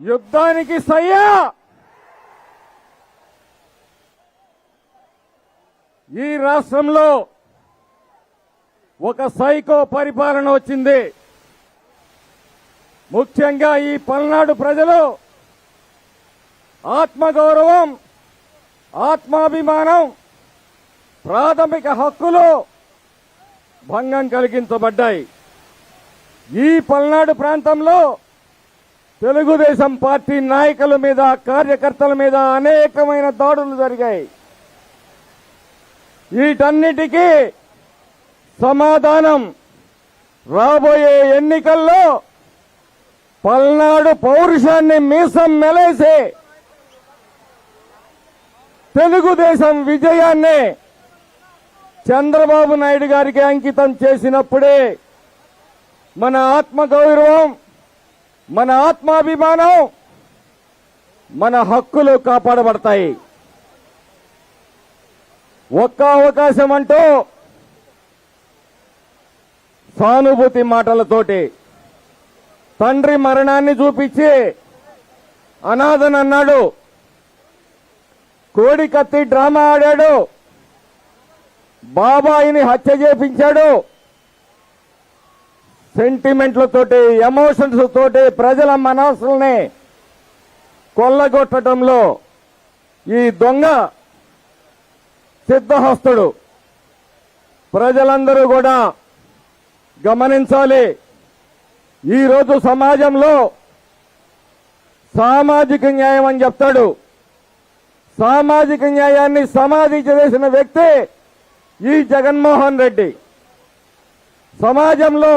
యుద్ధానికి సయ్యా! ఈ రాష్ట్రంలో ఒక సైకో పరిపాలన వచ్చింది. ముఖ్యంగా ఈ పల్నాడు ప్రజలు ఆత్మగౌరవం ఆత్మాభిమానం ప్రాథమిక హక్కులు భంగం కలిగించబడ్డాయి. ఈ పల్నాడు ప్రాంతంలో తెలుగుదేశం పార్టీ నాయకుల మీద కార్యకర్తల మీద అనేకమైన దాడులు జరిగాయి. వీటన్నిటికీ సమాధానం రాబోయే ఎన్నికల్లో పల్నాడు పౌరుషాన్ని మీసం మెలేసి తెలుగుదేశం విజయాన్ని చంద్రబాబు నాయుడు గారికి అంకితం చేసినప్పుడే మన ఆత్మగౌరవం మన ఆత్మాభిమానం మన హక్కులు కాపాడబడతాయి. ఒక్క అవకాశం అంటూ సానుభూతి మాటలతోటి తండ్రి మరణాన్ని చూపించి అనాథనన్నాడు. కోడి కత్తి డ్రామా ఆడాడు. బాబాయిని హత్య చేపించాడు. సెంటిమెంట్లతోటి ఎమోషన్స్ తోటి ప్రజల మనసుల్ని కొల్లగొట్టడంలో ఈ దొంగ సిద్ధహస్తుడు. ప్రజలందరూ కూడా గమనించాలి. ఈరోజు సమాజంలో సామాజిక న్యాయం అని చెప్తాడు. సామాజిక న్యాయాన్ని సమాధి చేసిన వ్యక్తి ఈ జగన్మోహన్ రెడ్డి. సమాజంలో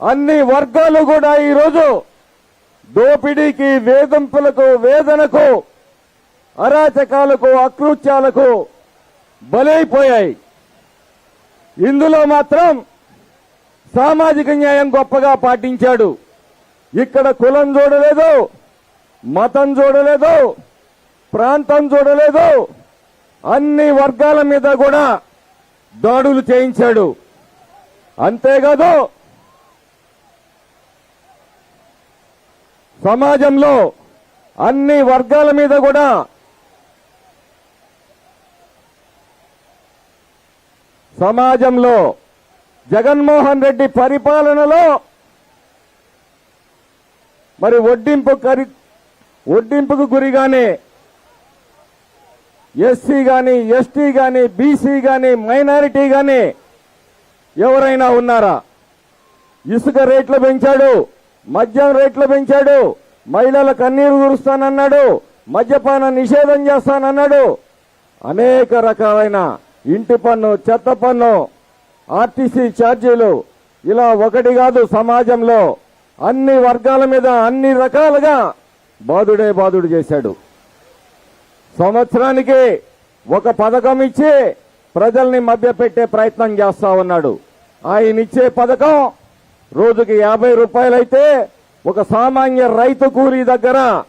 అన్ని వర్గాలు కూడా ఈరోజు దోపిడీకి వేధింపులకు వేదనకు అరాచకాలకు అకృత్యాలకు బలైపోయాయి. ఇందులో మాత్రం సామాజిక న్యాయం గొప్పగా పాటించాడు. ఇక్కడ కులం చూడలేదు మతం చూడలేదు ప్రాంతం చూడలేదు అన్ని వర్గాల మీద కూడా దాడులు చేయించాడు. అంతేకాదు సమాజంలో అన్ని వర్గాల మీద కూడా సమాజంలో జగన్మోహన్ రెడ్డి పరిపాలనలో మరి వడ్డింపు కరి వడ్డింపుకు గురిగానే ఎస్సీ గాని ఎస్టీ గాని బీసీ గాని మైనారిటీ గాని ఎవరైనా ఉన్నారా? ఇసుక రేట్లు పెంచాడు. మద్యం రేట్లు పెంచాడు. మహిళల కన్నీరు కురుస్తానన్నాడు మద్యపాన నిషేధం చేస్తానన్నాడు. అనేక రకాలైన ఇంటి పన్ను చెత్త పన్ను ఆర్టీసీ ఛార్జీలు ఇలా ఒకటి కాదు సమాజంలో అన్ని వర్గాల మీద అన్ని రకాలుగా బాధుడే బాధుడు చేశాడు. సంవత్సరానికి ఒక పథకం ఇచ్చి ప్రజల్ని మభ్యపెట్టే ప్రయత్నం చేస్తా ఉన్నాడు. ఆయన ఇచ్చే పథకం రోజుకి యాభై రూపాయలైతే ఒక సామాన్య రైతు కూలీ దగ్గర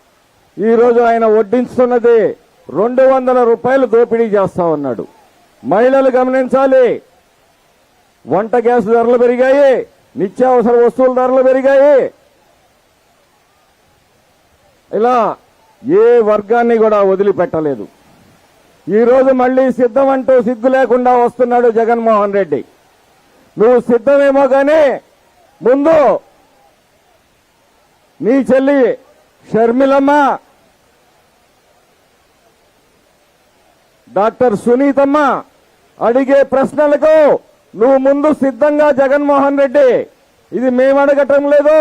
ఈ రోజు ఆయన వడ్డించుతున్నది రెండు వందల రూపాయలు దోపిడీ చేస్తా ఉన్నాడు. మహిళలు గమనించాలి. వంట గ్యాస్ ధరలు పెరిగాయి. నిత్యావసర వస్తువుల ధరలు పెరిగాయి. ఇలా ఏ వర్గాన్ని కూడా వదిలిపెట్టలేదు. ఈ రోజు మళ్ళీ సిద్ధం అంటూ సిగ్గు లేకుండా వస్తున్నాడు జగన్మోహన్ రెడ్డి. నువ్వు సిద్ధమేమో కానీ ముందు నీ చెల్లి షర్మిలమ్మ డాక్టర్ సునీతమ్మ అడిగే ప్రశ్నలకు నువ్వు ముందు సిద్ధంగా జగన్మోహన్ రెడ్డి. ఇది మేము అడగటం లేదు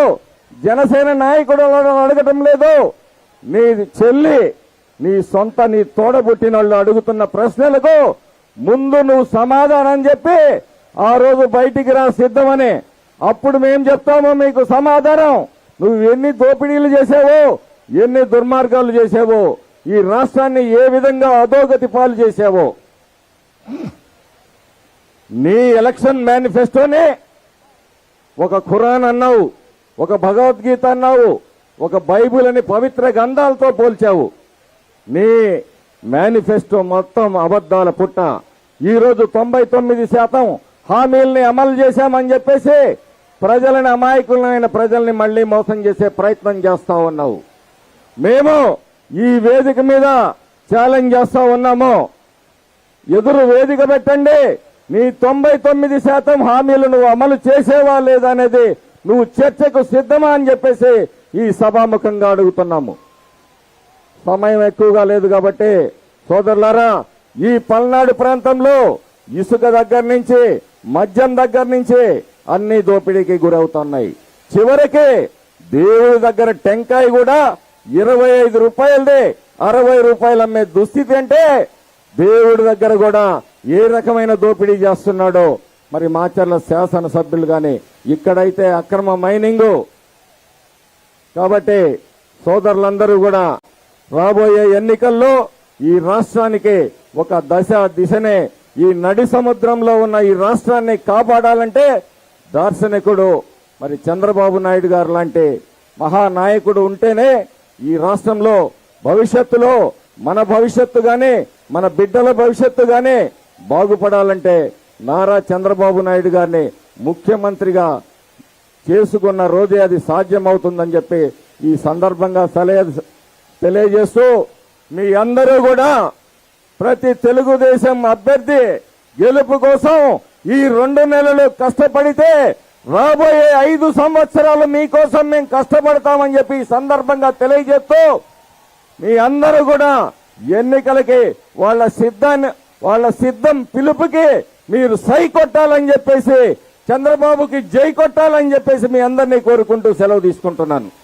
జనసేన నాయకుడు అడగటం లేదు. నీ చెల్లి నీ సొంత నీ తోడబుట్టిన వాళ్ళు అడుగుతున్న ప్రశ్నలకు ముందు నువ్వు సమాధానం చెప్పి ఆ రోజు బయటికి రా సిద్ధమని అప్పుడు మేము చెప్తామో మీకు సమాధానం. నువ్వు ఎన్ని దోపిడీలు చేసావో ఎన్ని దుర్మార్గాలు చేసావో ఈ రాష్ట్రాన్ని ఏ విధంగా అధోగతి పాలు చేసావో నీ ఎలక్షన్ మేనిఫెస్టోనే ఒక ఖురాన్ అన్నావు ఒక భగవద్గీత అన్నావు ఒక బైబిల్ అని పవిత్ర గంధాలతో పోల్చావు. నీ మేనిఫెస్టో మొత్తం అబద్దాల పుట్ట. ఈరోజు తొంభై తొమ్మిది శాతం హామీల్ని అమలు చేశామని చెప్పేసి ప్రజలని అమాయకులైన ప్రజల్ని మళ్ళీ మోసం చేసే ప్రయత్నం చేస్తా ఉన్నావు. మేము ఈ వేదిక మీద ఛాలెంజ్ చేస్తా ఉన్నాము. ఎదురు వేదిక పెట్టండి. నీ తొంభై తొమ్మిది శాతం హామీలు నువ్వు అమలు చేసేవా లేదా అనేది నువ్వు చర్చకు సిద్ధమా అని చెప్పేసి ఈ సభాముఖంగా అడుగుతున్నాము. సమయం ఎక్కువగా లేదు కాబట్టి సోదరులారా ఈ పల్నాడు ప్రాంతంలో ఇసుక దగ్గర నుంచి మద్యం దగ్గర నుంచే అన్ని దోపిడీకి గురవుతున్నాయి. చివరికి దేవుడి దగ్గర టెంకాయ కూడా ఇరవై ఐదు రూపాయలదే. అరవై రూపాయలు అమ్మే దుస్థితి అంటే దేవుడి దగ్గర కూడా ఏ రకమైన దోపిడీ చేస్తున్నాడో. మరి మాచర్ల శాసనసభ్యులు గాని ఇక్కడైతే అక్రమ మైనింగు. కాబట్టి సోదరులందరూ కూడా రాబోయే ఎన్నికల్లో ఈ రాష్ట్రానికి ఒక దశ దిశనే ఈ నడి సముద్రంలో ఉన్న ఈ రాష్ట్రాన్ని కాపాడాలంటే దార్శనికుడు మరి చంద్రబాబు నాయుడు గారు లాంటి మహానాయకుడు ఉంటేనే ఈ రాష్ట్రంలో భవిష్యత్తులో మన భవిష్యత్తు గాని మన బిడ్డల భవిష్యత్తు గాని బాగుపడాలంటే నారా చంద్రబాబు నాయుడు గారిని ముఖ్యమంత్రిగా చేసుకున్న రోజే అది సాధ్యమవుతుందని చెప్పి ఈ సందర్భంగా తెలియజేస్తూ మీ అందరూ కూడా ప్రతి తెలుగుదేశం అభ్యర్థి గెలుపు కోసం ఈ రెండు నెలలు కష్టపడితే రాబోయే ఐదు సంవత్సరాలు మీకోసం మేము కష్టపడతామని చెప్పి సందర్భంగా తెలియజేస్తూ మీ అందరూ కూడా ఎన్నికలకి వాళ్ళ సిద్ధాన్ని వాళ్ళ సిద్ధం పిలుపుకి మీరు సై కొట్టాలని చెప్పేసి చంద్రబాబుకి జై కొట్టాలని చెప్పేసి మీ అందరినీ కోరుకుంటూ సెలవు తీసుకుంటున్నాను.